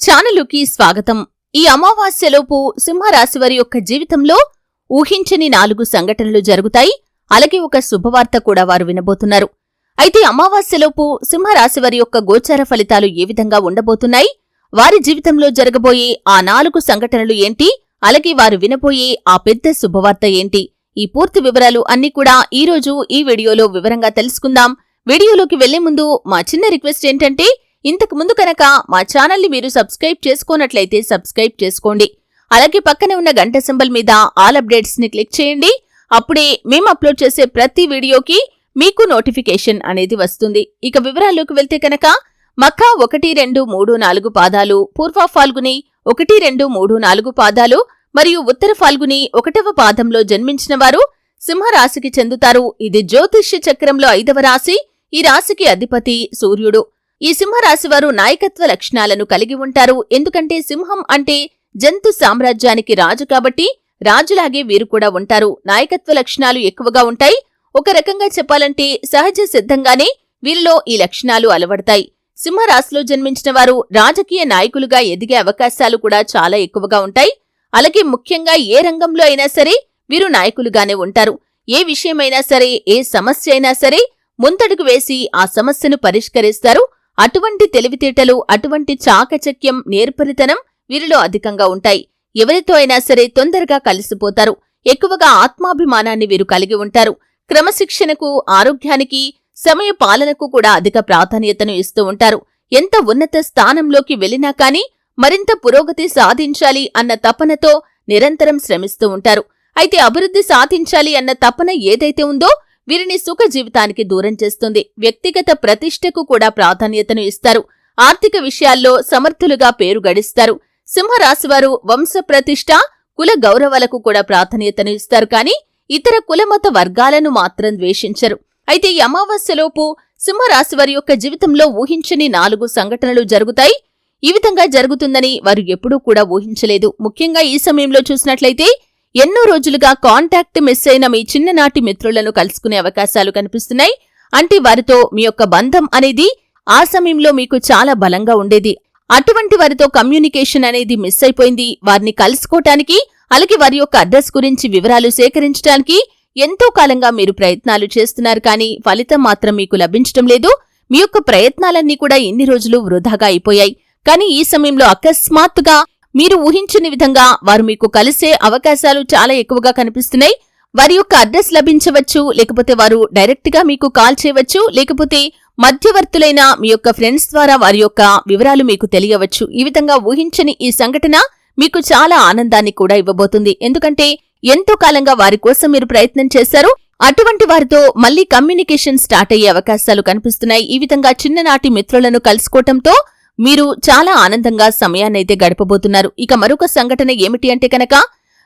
ఛానలుకి స్వాగతం. ఈ అమావాస్యలోపు సింహరాశి వారి యొక్క జీవితంలో ఊహించని నాలుగు సంఘటనలు జరుగుతాయి. అలాగే ఒక శుభవార్త కూడా వారు వినబోతున్నారు. అయితే అమావాస్యలోపు సింహరాశి వారి యొక్క గోచార ఫలితాలు ఏ విధంగా ఉండబోతున్నాయి? వారి జీవితంలో జరగబోయే ఆ నాలుగు సంఘటనలు ఏంటి? అలాగే వారు వినబోయే ఆ పెద్ద శుభవార్త ఏంటి? ఈ పూర్తి వివరాలు అన్నీ కూడా ఈ రోజు ఈ వీడియోలో వివరంగా తెలుసుకుందాం. వీడియోలోకి వెళ్ళే ముందు మా చిన్న రిక్వెస్ట్ ఏంటంటే ఇంతకు ముందు కనుక మా ఛానల్ని మీరు సబ్స్క్రైబ్ చేసుకున్నట్లయితే సబ్స్క్రైబ్ చేసుకోండి. అలాగే పక్కనే ఉన్న గంట సింబల్ మీద ఆల్ అప్డేట్స్ని క్లిక్ చేయండి. అప్పుడే మేము అప్లోడ్ చేసే ప్రతి వీడియోకి మీకు నోటిఫికేషన్ అనేది వస్తుంది. ఇక వివరాల్లోకి వెళ్తే కనుక మక్కా ఒకటి రెండు మూడు నాలుగు పాదాలు పూర్వ ఫాల్గుని ఒకటి రెండు మూడు నాలుగు పాదాలు మరియు ఉత్తర ఫాల్గుని ఒకటవ పాదంలో జన్మించిన వారు సింహరాశికి చెందుతారు. ఇది జ్యోతిష్య చక్రంలో ఐదవ రాశి. ఈ రాశికి అధిపతి సూర్యుడు. ఈ సింహరాశి వారు నాయకత్వ లక్షణాలను కలిగి ఉంటారు. ఎందుకంటే సింహం అంటే జంతు సామ్రాజ్యానికి రాజు కాబట్టి రాజులాగే వీరు కూడా ఉంటారు. నాయకత్వ లక్షణాలు ఎక్కువగా ఉంటాయి. ఒక రకంగా చెప్పాలంటే సహజ సిద్ధంగానే వీరిలో ఈ లక్షణాలు అలవడతాయి. సింహరాశిలో జన్మించిన వారు రాజకీయ నాయకులుగా ఎదిగే అవకాశాలు కూడా చాలా ఎక్కువగా ఉంటాయి. అలాగే ముఖ్యంగా ఏ రంగంలో అయినా సరే వీరు నాయకులుగానే ఉంటారు. ఏ విషయమైనా సరే ఏ సమస్య అయినా సరే ముందడుగు వేసి ఆ సమస్యను పరిష్కరిస్తారు. అటువంటి తెలివితేటలు అటువంటి చాకచక్యం నేర్పరితనం వీరిలో అధికంగా ఉంటాయి. ఎవరితో అయినా సరే తొందరగా కలిసిపోతారు. ఎక్కువగా ఆత్మాభిమానాన్ని వీరు కలిగి ఉంటారు. క్రమశిక్షణకు ఆరోగ్యానికి సమయ పాలనకు కూడా అధిక ప్రాధాన్యతను ఇస్తూ ఉంటారు. ఎంత ఉన్నత స్థానంలోకి వెళ్ళినా కానీ మరింత పురోగతి సాధించాలి అన్న తపనతో నిరంతరం శ్రమిస్తూ ఉంటారు. అయితే అభివృద్ధి సాధించాలి అన్న తపన ఏదైతే ఉందో వీరిని సుఖ జీవితానికి దూరం చేస్తుంది. వ్యక్తిగత ప్రతిష్టకు కూడా ప్రాధాన్యతను ఇస్తారు. ఆర్థిక విషయాల్లో సమర్థులుగా పేరు గడిస్తారు. సింహరాశివారు వంశ ప్రతిష్ట కుల గౌరవాలకు కూడా ప్రాధాన్యతను ఇస్తారు. కానీ ఇతర కులమత వర్గాలను మాత్రం ద్వేషించరు. అయితే ఈ అమావాస్యలోపు సింహరాశివారి యొక్క జీవితంలో ఊహించని నాలుగు సంఘటనలు జరుగుతాయి. ఈ విధంగా జరుగుతుందని వారు ఎప్పుడూ కూడా ఊహించలేదు. ముఖ్యంగా ఈ సమయంలో చూసినట్లయితే ఎన్నో రోజులుగా కాంటాక్ట్ మిస్ అయిన మీ చిన్ననాటి మిత్రులను కలుసుకునే అవకాశాలు కనిపిస్తున్నాయి. అంటే వారితో మీ యొక్క బంధం అనేది ఆ సమయంలో మీకు చాలా బలంగా ఉండేది. అటువంటి వారితో కమ్యూనికేషన్ అనేది మిస్ అయిపోయింది. వారిని కలుసుకోవటానికి అలాగే వారి యొక్క అడ్రస్ గురించి వివరాలు సేకరించడానికి ఎంతో కాలంగా మీరు ప్రయత్నాలు చేస్తున్నారు. కానీ ఫలితం మాత్రం మీకు లభించటం లేదు. మీ యొక్క ప్రయత్నాలన్నీ కూడా ఇన్ని రోజులు వృధాగా అయిపోయాయి. కానీ ఈ సమయంలో అకస్మాత్తుగా మీరు ఊహించని విధంగా వారు మీకు కలిసే అవకాశాలు చాలా ఎక్కువగా కనిపిస్తున్నాయి. వారి యొక్క అడ్రస్ లభించవచ్చు లేకపోతే వారు డైరెక్ట్గా మీకు కాల్ చేయవచ్చు లేకపోతే మధ్యవర్తులైన మీ యొక్క ఫ్రెండ్స్ ద్వారా వారి యొక్క వివరాలు మీకు తెలియవచ్చు. ఈ విధంగా ఊహించని ఈ సంఘటన మీకు చాలా ఆనందాన్ని కూడా ఇవ్వబోతుంది. ఎందుకంటే ఎంతో కాలంగా వారి కోసం మీరు ప్రయత్నం చేశారు. అటువంటి వారితో మళ్ళీ కమ్యూనికేషన్ స్టార్ట్ అయ్యే అవకాశాలు కనిపిస్తున్నాయి. ఈ విధంగా చిన్ననాటి మిత్రులను కలుసుకోవటంతో మీరు చాలా ఆనందంగా సమయాన్నైతే గడపబోతున్నారు. ఇక మరొక సంఘటన ఏమిటి అంటే కనుక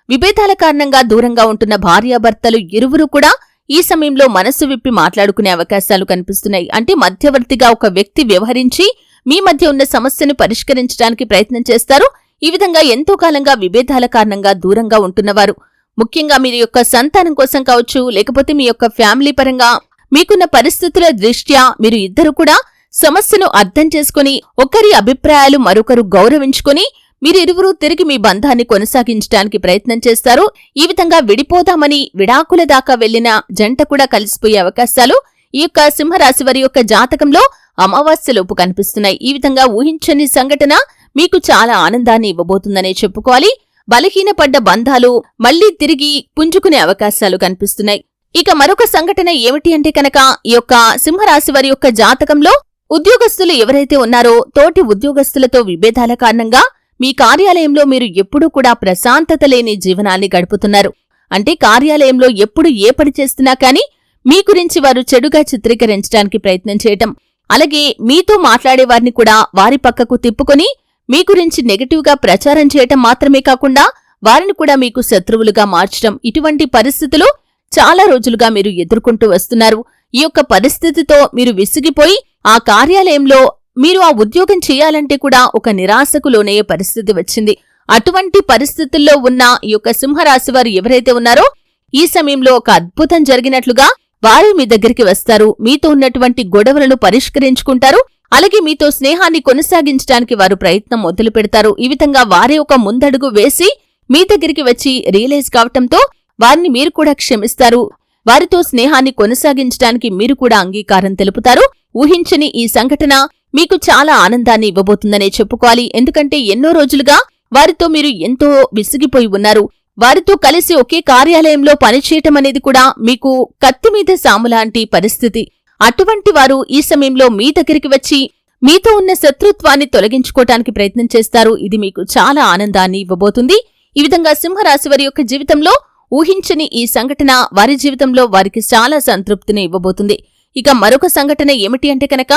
విభేదాల కారణంగా దూరంగా ఉంటున్న భార్యాభర్తలు ఇరువురు కూడా ఈ సమయంలో మనస్సు విప్పి మాట్లాడుకునే అవకాశాలు కనిపిస్తున్నాయి. అంటే మధ్యవర్తిగా ఒక వ్యక్తి వ్యవహరించి మీ మధ్య ఉన్న సమస్యను పరిష్కరించడానికి ప్రయత్నం చేస్తారు. ఈ విధంగా ఎంతో కాలంగా విభేదాల కారణంగా దూరంగా ఉంటున్నవారు. ముఖ్యంగా మీ యొక్క సంతానం కోసం కావచ్చు లేకపోతే మీ యొక్క ఫ్యామిలీ పరంగా మీకున్న పరిస్థితుల దృష్ట్యా మీరు ఇద్దరు కూడా సమస్యను అర్థం చేసుకుని ఒకరి అభిప్రాయాలు మరొకరు గౌరవించుకుని మీరిరువురూ తిరిగి మీ బంధాన్ని కొనసాగించడానికి ప్రయత్నం చేస్తారు. ఈ విధంగా విడిపోదామని విడాకుల దాకా వెళ్ళిన జంట కూడా కలిసిపోయే అవకాశాలు ఈ యొక్క సింహరాశి వారి యొక్క జాతకంలో అమావాస్యలోపు కనిపిస్తున్నాయి. ఈ విధంగా ఊహించని సంఘటన మీకు చాలా ఆనందాన్ని ఇవ్వబోతుందనే చెప్పుకోవాలి. బలహీనపడ్డ బంధాలు మళ్ళీ తిరిగి పుంజుకునే అవకాశాలు కనిపిస్తున్నాయి. ఇక మరొక సంఘటన ఏమిటి అంటే కనుక ఈ యొక్క సింహరాశి వారి యొక్క జాతకంలో ఉద్యోగస్తులు ఎవరైతే ఉన్నారో తోటి ఉద్యోగస్తులతో విభేదాల కారణంగా మీ కార్యాలయంలో మీరు ఎప్పుడూ కూడా ప్రశాంతత లేని జీవనాన్ని గడుపుతున్నారు. అంటే కార్యాలయంలో ఎప్పుడు ఏ పని చేస్తున్నా కానీ మీ గురించి వారు చెడుగా చిత్రీకరించడానికి ప్రయత్నం చేయటం. అలాగే మీతో మాట్లాడే వారిని కూడా వారి పక్కకు తిప్పుకొని మీ గురించి నెగటివ్గా ప్రచారం చేయటం మాత్రమే కాకుండా వారిని కూడా మీకు శత్రువులుగా మార్చడం ఇటువంటి పరిస్థితులు చాలా రోజులుగా మీరు ఎదుర్కొంటూ వస్తున్నారు. ఈ యొక్క పరిస్థితితో మీరు విసిగిపోయి ఆ కార్యాలయంలో మీరు ఆ ఉద్యోగం చేయాలంటే కూడా ఒక నిరాశకు లోనయ్యే పరిస్థితి వచ్చింది. అటువంటి పరిస్థితుల్లో ఉన్న ఈ యొక్క సింహరాశి వారు ఎవరైతే ఉన్నారో ఈ సమయంలో ఒక అద్భుతం జరిగినట్లుగా వారు మీ దగ్గరికి వస్తారు. మీతో ఉన్నటువంటి గొడవలను పరిష్కరించుకుంటారు. అలాగే మీతో స్నేహాన్ని కొనసాగించడానికి వారు ప్రయత్నం మొదలు పెడతారు. ఈ విధంగా వారే ఒక ముందడుగు వేసి మీ దగ్గరికి వచ్చి రియలైజ్ కావటంతో వారిని మీరు కూడా క్షమిస్తారు. వారితో స్నేహాన్ని కొనసాగించడానికి మీరు కూడా అంగీకారం తెలుపుతారు. ఊహించని ఈ సంఘటన మీకు చాలా ఆనందాన్ని ఇవ్వబోతుందనే చెప్పుకోవాలి. ఎందుకంటే ఎన్నో రోజులుగా వారితో మీరు ఎంతో విసిగిపోయి ఉన్నారు. వారితో కలిసి ఒకే కార్యాలయంలో పనిచేయటం అనేది కూడా మీకు కత్తి మీద సాము లాంటి పరిస్థితి. అటువంటి వారు ఈ సమయంలో మీ దగ్గరికి వచ్చి మీతో ఉన్న శత్రుత్వాన్ని తొలగించుకోవటానికి ప్రయత్నం చేస్తారు. ఇది మీకు చాలా ఆనందాన్ని ఇవ్వబోతుంది. ఈ విధంగా సింహరాశి వారి యొక్క జీవితంలో ఊహించని ఈ సంఘటన వారి జీవితంలో వారికి చాలా సంతృప్తిని ఇవ్వబోతుంది. ఇక మరొక సంఘటన ఏమిటి అంటే కనుక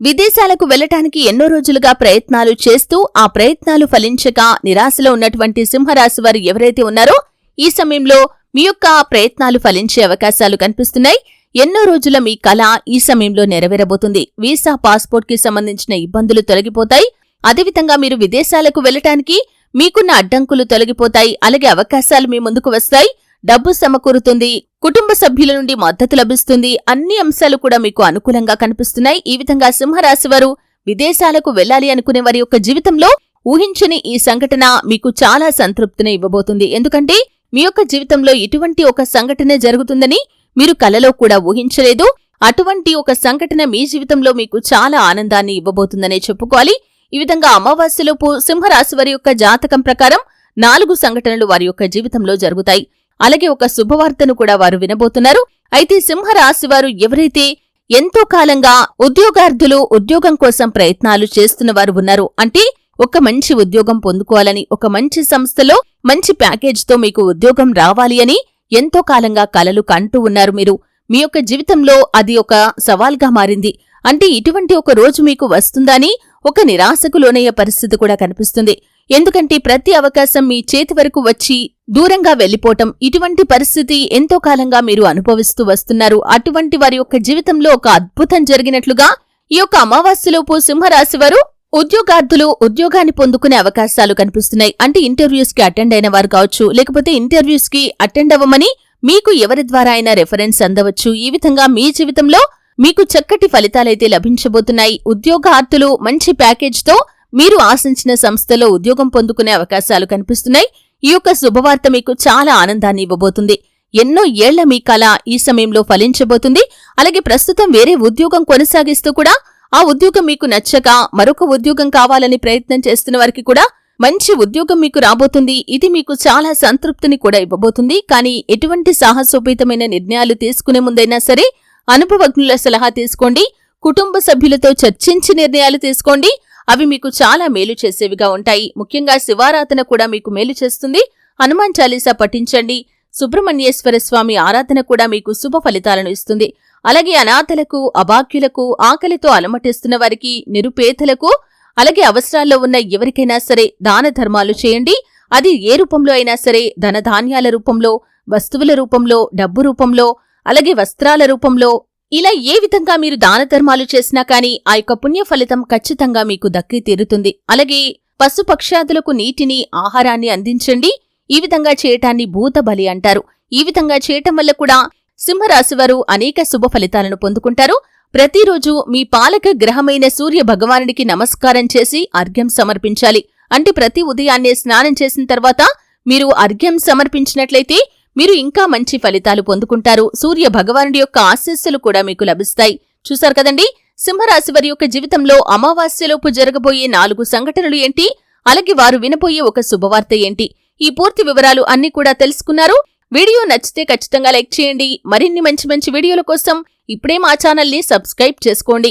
విదేశాలకు వెళ్ళటానికి ఎన్నో రోజులుగా ప్రయత్నాలు చేస్తూ ఆ ప్రయత్నాలు ఫలించక నిరాశలో ఉన్నటువంటి సింహరాశి వారు ఎవరైతే ఉన్నారో ఈ సమయంలో మీ యొక్క ప్రయత్నాలు ఫలించే అవకాశాలు కనిపిస్తున్నాయి. ఎన్నో రోజుల మీ కళ ఈ సమయంలో నెరవేరబోతుంది. వీసా పాస్పోర్ట్కి సంబంధించిన ఇబ్బందులు తొలగిపోతాయి. అదేవిధంగా మీరు విదేశాలకు వెళ్ళటానికి మీకున్న అడ్డంకులు తొలగిపోతాయి. అలాగే అవకాశాలు మీ ముందుకు వస్తాయి. డబ్బు సమకూరుతుంది కుటుంబ సభ్యుల నుండి మద్దతు లభిస్తుంది. అన్ని అంశాలు కూడా మీకు అనుకూలంగా కనిపిస్తున్నాయి. ఈ విధంగా సింహరాశి వారు విదేశాలకు వెళ్ళాలి అనుకునే వారి యొక్క జీవితంలో ఊహించని ఈ సంఘటన మీకు చాలా సంతృప్తిని ఇవ్వబోతుంది. ఎందుకంటే మీ యొక్క జీవితంలో ఇటువంటి ఒక సంఘటన జరుగుతుందని మీరు కలలో కూడా ఊహించలేదు. అటువంటి ఒక సంఘటన మీ జీవితంలో మీకు చాలా ఆనందాన్ని ఇవ్వబోతుందనే చెప్పుకోవాలి. ఈ విధంగా అమావాస్యలోపు సింహరాశి వారి యొక్క జాతకం ప్రకారం నాలుగు సంఘటనలు వారి యొక్క జీవితంలో జరుగుతాయి. అలాగే ఒక శుభవార్తను కూడా వారు వినబోతున్నారు. అయితే సింహరాశి వారు ఎవరైతే ఎంతో కాలంగా ఉద్యోగార్థులు ఉద్యోగం కోసం ప్రయత్నాలు చేస్తున్న వారు ఉన్నారు అంటే ఒక మంచి ఉద్యోగం పొందుకోవాలని ఒక మంచి సంస్థలో మంచి ప్యాకేజ్తో మీకు ఉద్యోగం రావాలి అని ఎంతో కాలంగా కలలు కంటూ ఉన్నారు మీరు. మీ యొక్క జీవితంలో అది ఒక సవాల్గా మారింది. అంటే ఇటువంటి ఒక రోజు మీకు వస్తుందని ఒక నిరాశకు లోనయ్యే పరిస్థితి కూడా కనిపిస్తుంది. ఎందుకంటే ప్రతి అవకాశం మీ చేతి వరకు వచ్చి దూరంగా వెళ్ళిపోవటం ఇటువంటి పరిస్థితి ఎంతో కాలంగా మీరు అనుభవిస్తూ వస్తున్నారు. అటువంటి వారి యొక్క జీవితంలో ఒక అద్భుతం జరిగినట్లుగా ఈ యొక్క అమావాస్యలోపు సింహరాశి వారు ఉద్యోగార్థులు ఉద్యోగాన్ని పొందుకునే అవకాశాలు కనిపిస్తున్నాయి. అంటే ఇంటర్వ్యూస్కి అటెండ్ అయిన వారు కావచ్చు లేకపోతే ఇంటర్వ్యూస్కి అటెండ్ అవ్వమని మీకు ఎవరి ద్వారా అయినా రెఫరెన్స్ అందవచ్చు. ఈ విధంగా మీ జీవితంలో మీకు చక్కటి ఫలితాలైతే లభించబోతున్నాయి. ఉద్యోగార్థులు మంచి ప్యాకేజ్తో మీరు ఆశించిన సంస్థలో ఉద్యోగం పొందుకునే అవకాశాలు కనిపిస్తున్నాయి. ఈ యొక్క శుభవార్త మీకు చాలా ఆనందాన్ని ఇవ్వబోతుంది. ఎన్నో ఏళ్ళ మీ కళ ఈ సమయంలో ఫలించబోతుంది. అలాగే ప్రస్తుతం వేరే ఉద్యోగం కొనసాగిస్తూ కూడా ఆ ఉద్యోగం మీకు నచ్చక మరొక ఉద్యోగం కావాలని ప్రయత్నం చేస్తున్న వారికి కూడా మంచి ఉద్యోగం మీకు రాబోతుంది. ఇది మీకు చాలా సంతృప్తిని కూడా ఇవ్వబోతుంది. కానీ ఎటువంటి సాహసోపేతమైన నిర్ణయాలు తీసుకునే ముందైనా సరే అనుభవజ్ఞుల సలహా తీసుకోండి. కుటుంబ సభ్యులతో చర్చించి నిర్ణయాలు తీసుకోండి. అవి మీకు చాలా మేలు చేసేవిగా ఉంటాయి. ముఖ్యంగా శివారాధన కూడా మీకు మేలు చేస్తుంది. హనుమాన్ చాలీసా పఠించండి. సుబ్రహ్మణ్యేశ్వర స్వామి ఆరాధన కూడా మీకు శుభ ఫలితాలను ఇస్తుంది. అలాగే అనాథలకు అభాగ్యులకు ఆకలితో అలమటిస్తున్న వారికి నిరుపేదలకు అలాగే అవసరాల్లో ఉన్న ఎవరికైనా సరే దాన ధర్మాలు చేయండి. అది ఏ రూపంలో అయినా సరే ధనధాన్యాల రూపంలో వస్తువుల రూపంలో డబ్బు రూపంలో అలాగే వస్త్రాల రూపంలో ఇలా ఏ విధంగా మీరు దాన ధర్మాలు చేసినా కానీ ఆ యొక్క పుణ్య ఫలితం ఖచ్చితంగా మీకు దక్కి తీరుతుంది. అలాగే పశుపక్ష్యాదులకు నీటిని ఆహారాన్ని అందించండి. ఈ విధంగా చేయటాన్ని భూతబలి అంటారు. ఈ విధంగా చేయటం వల్ల కూడా సింహరాశివారు అనేక శుభ ఫలితాలను పొందుకుంటారు. ప్రతిరోజు మీ పాలక గ్రహమైన సూర్య భగవానుడికి నమస్కారం చేసి అర్ఘ్యం సమర్పించాలి. అంటే ప్రతి ఉదయాన్నే స్నానం చేసిన తర్వాత మీరు అర్ఘ్యం సమర్పించినట్లయితే మీరు ఇంకా మంచి ఫలితాలు పొందుకుంటారు. సూర్య భగవానుడి యొక్క ఆశస్సులు కూడా మీకు లభిస్తాయి. చూశారు కదండి? సింహరాశి వారి యొక్క జీవితంలో అమావాస్యలోపు జరగబోయే నాలుగు సంఘటనలు ఏంటి? అలాగే వారు వినబోయే ఒక శుభవార్త ఏంటి? ఈ పూర్తి వివరాలు అన్ని కూడా తెలుసుకున్నారు. వీడియో నచ్చితే ఖచ్చితంగా లైక్ చేయండి. మరిన్ని మంచి మంచి వీడియోల కోసం ఇప్పుడే మా ఛానల్ని సబ్స్క్రైబ్ చేసుకోండి.